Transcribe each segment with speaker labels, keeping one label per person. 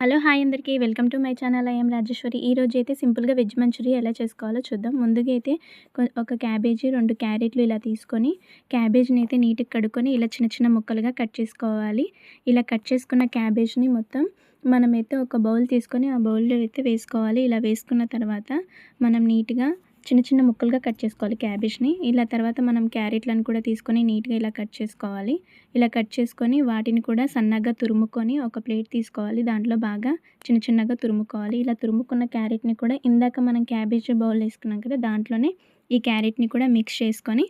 Speaker 1: Hello hi అందరికీ. Welcome to my channel. I'm Rajeshwari. ఈరోజు అయితే సింపుల్గా వెజ్ మంచూరియా ఎలా చేసుకోవాలో చూద్దాం. ముందుగా అయితే ఒక క్యాబేజీ రెండు క్యారెట్లు ఇలా తీసుకొని క్యాబేజ్ని అయితే నీట్గా కడుక్కొని ఇలా చిన్న చిన్న ముక్కలుగా కట్ చేసుకోవాలి. ఇలా కట్ చేసుకున్న క్యాబేజ్ని మొత్తం మనమైతే ఒక బౌల్ తీసుకొని ఆ బౌల్లో అయితే వేసుకోవాలి. ఇలా వేసుకున్న తర్వాత మనం నీట్గా చిన్న చిన్న ముక్కలుగా కట్ చేసుకోవాలి క్యాబేజ్ని. ఇలా తర్వాత మనం క్యారెట్లను కూడా తీసుకొని నీట్గా ఇలా కట్ చేసుకోవాలి. ఇలా కట్ చేసుకొని వాటిని కూడా సన్నగా తురుముకొని ఒక ప్లేట్ తీసుకోవాలి. దాంట్లో బాగా చిన్న చిన్నగా తురుముకోవాలి. ఇలా తురుముకున్న క్యారెట్ని కూడా ఇందాక మనం క్యాబేజ్ బౌల్ వేసుకున్నాం కదా దాంట్లోనే ఈ క్యారెట్ని కూడా మిక్స్ చేసుకొని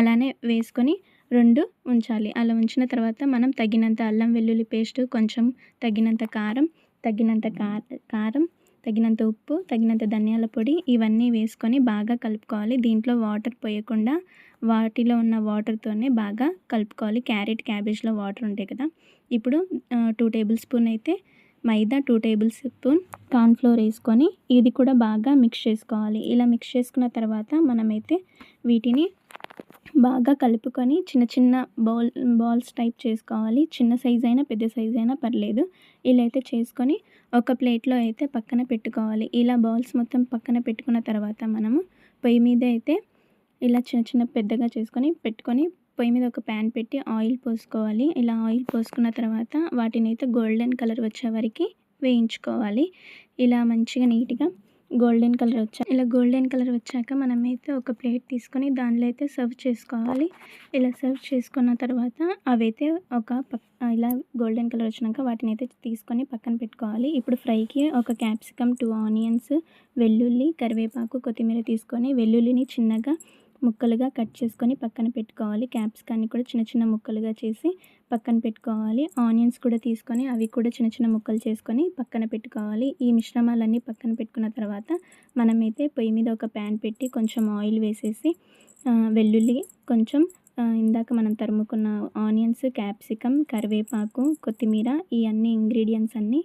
Speaker 1: అలానే వేసుకొని రెండు ఉంచాలి. అలా ఉంచిన తర్వాత మనం తగినంత అల్లం వెల్లుల్లి పేస్ట్ కొంచెం తగినంత కారం తగినంత కారం తగినంత ఉప్పు తగినంత ధనియాల పొడి ఇవన్నీ వేసుకొని బాగా కలుపుకోవాలి. దీంట్లో వాటర్ పోయకుండా వాటిలో ఉన్న వాటర్తోనే బాగా కలుపుకోవాలి. క్యారెట్ క్యాబేజ్లో వాటర్ ఉంటాయి కదా. ఇప్పుడు టూ టేబుల్ స్పూన్ అయితే maida two tablespoon cornflour వేసుకొని ఇది కూడా బాగా మిక్స్ చేసుకోవాలి. ఇలా మిక్స్ చేసుకున్న తర్వాత మనమైతే వీటిని బాగా కలుపుకొని చిన్న చిన్న బౌల్ బాల్స్ టైప్ చేసుకోవాలి. చిన్న సైజ్ అయినా పెద్ద సైజ్ అయినా పర్లేదు. ఇలా అయితే చేసుకొని ఒక ప్లేట్లో అయితే పక్కన పెట్టుకోవాలి. ఇలా బౌల్స్ మొత్తం పక్కన పెట్టుకున్న తర్వాత మనము పొయ్యి మీద అయితే ఇలా చిన్న చిన్న పెద్దగా చేసుకొని పెట్టుకొని పొయ్యి మీద ఒక ప్యాన్ పెట్టి ఆయిల్ పోసుకోవాలి. ఇలా ఆయిల్ పోసుకున్న తర్వాత వాటిని అయితే గోల్డెన్ కలర్ వచ్చే వరకు వేయించుకోవాలి. ఇలా మంచిగా నీట్గా గోల్డెన్ కలర్ వచ్చా ఇలా గోల్డెన్ కలర్ వచ్చాక మనమైతే ఒక ప్లేట్ తీసుకొని దానిలో అయితే సర్వ్ చేసుకోవాలి. ఇలా సర్వ్ చేసుకున్న తర్వాత అవైతే ఒక ఇలా గోల్డెన్ కలర్ వచ్చినాక వాటిని అయితే తీసుకొని పక్కన పెట్టుకోవాలి. ఇప్పుడు ఫ్రైకి ఒక క్యాప్సికమ్ టూ ఆనియన్స్ వెల్లుల్లి కరివేపాకు కొత్తిమీర తీసుకొని వెల్లుల్లిని చిన్నగా ముక్కలుగా కట్ చేసుకొని పక్కన పెట్టుకోవాలి. క్యాప్సికాన్ని కూడా చిన్న చిన్న ముక్కలుగా చేసి పక్కన పెట్టుకోవాలి. ఆనియన్స్ కూడా తీసుకొని అవి కూడా చిన్న చిన్న ముక్కలు చేసుకొని పక్కన పెట్టుకోవాలి. ఈ మిశ్రమాలన్నీ పక్కన పెట్టుకున్న తర్వాత మనమైతే పొయ్యి మీద ఒక ప్యాన్ పెట్టి కొంచెం ఆయిల్ వేసేసి వెల్లుల్లి కొంచెం ఇందాక మనం తరుముకున్న ఆనియన్స్ క్యాప్సికమ్ కరివేపాకు కొత్తిమీర ఈ అన్ని ఇంగ్రీడియంట్స్ అన్నీ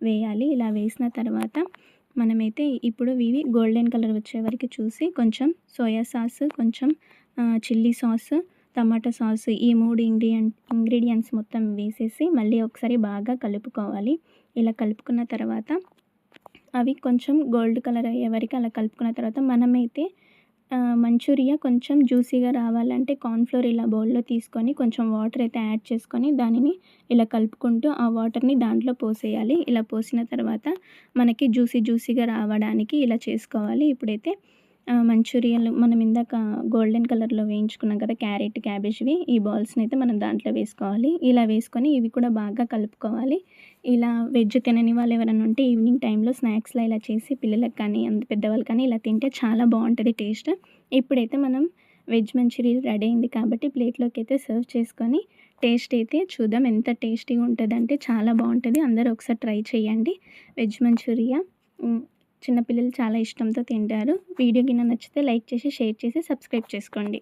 Speaker 1: వేయాలి. ఇలా వేసిన తర్వాత మనమైతే ఇప్పుడు ఇవి గోల్డెన్ కలర్ వచ్చే వరకు చూసి కొంచెం సోయా సాస్ కొంచెం చిల్లీ సాస్ టమాటా సాస్ ఈ మూడు ఇంగ్రీడియంట్ ఇంగ్రీడియంట్స్ మొత్తం వేసేసి మళ్ళీ ఒకసారి బాగా కలుపుకోవాలి. ఇలా కలుపుకున్న తర్వాత అవి కొంచెం గోల్డ్ కలర్ అయ్యే వరకు అలా కలుపుకున్న తర్వాత మనమైతే మంచూరియా కొంచెం జ్యూసీగా రావాలంటే కార్న్ఫ్లోర్ ఇలా బౌల్లో తీసుకొని కొంచెం వాటర్ అయితే యాడ్ చేసుకొని దానిని ఇలా కలుపుకుంటూ ఆ వాటర్ని దాంట్లో పోసేయాలి. ఇలా పోసిన తర్వాత మనకి జ్యూసీ జ్యూసీగా రావడానికి ఇలా చేసుకోవాలి. ఇప్పుడైతే మంచూరియన్లు మంచూరియాలు మనం ఇందాక గోల్డెన్ కలర్లో వేయించుకున్నాం కదా క్యారెట్ క్యాబేజ్వి ఈ బాల్స్ని అయితే మనం దాంట్లో వేసుకోవాలి. ఇలా వేసుకొని ఇవి కూడా బాగా కలుపుకోవాలి. ఇలా వెజ్ తినని వాళ్ళు ఎవరైనా ఉంటే ఈవినింగ్ టైంలో స్నాక్స్లో ఇలా చేసి పిల్లలకు కానీ అంత పెద్దవాళ్ళు కానీ ఇలా తింటే చాలా బాగుంటుంది టేస్ట్. ఇప్పుడైతే మనం వెజ్ మంచూరియన్ రెడీ అయింది కాబట్టి ప్లేట్లోకి అయితే సర్వ్ చేసుకొని టేస్ట్ అయితే చూద్దాం ఎంత టేస్టీగా ఉంటుంది అంటే చాలా బాగుంటుంది. అందరూ ఒకసారి ట్రై చేయండి. Veg manchuria. చిన్నపిల్లలు చాలా ఇష్టంతో తింటారు. వీడియో కింద నచ్చితే లైక్ చేసి షేర్ చేసి సబ్స్క్రైబ్ చేసుకోండి.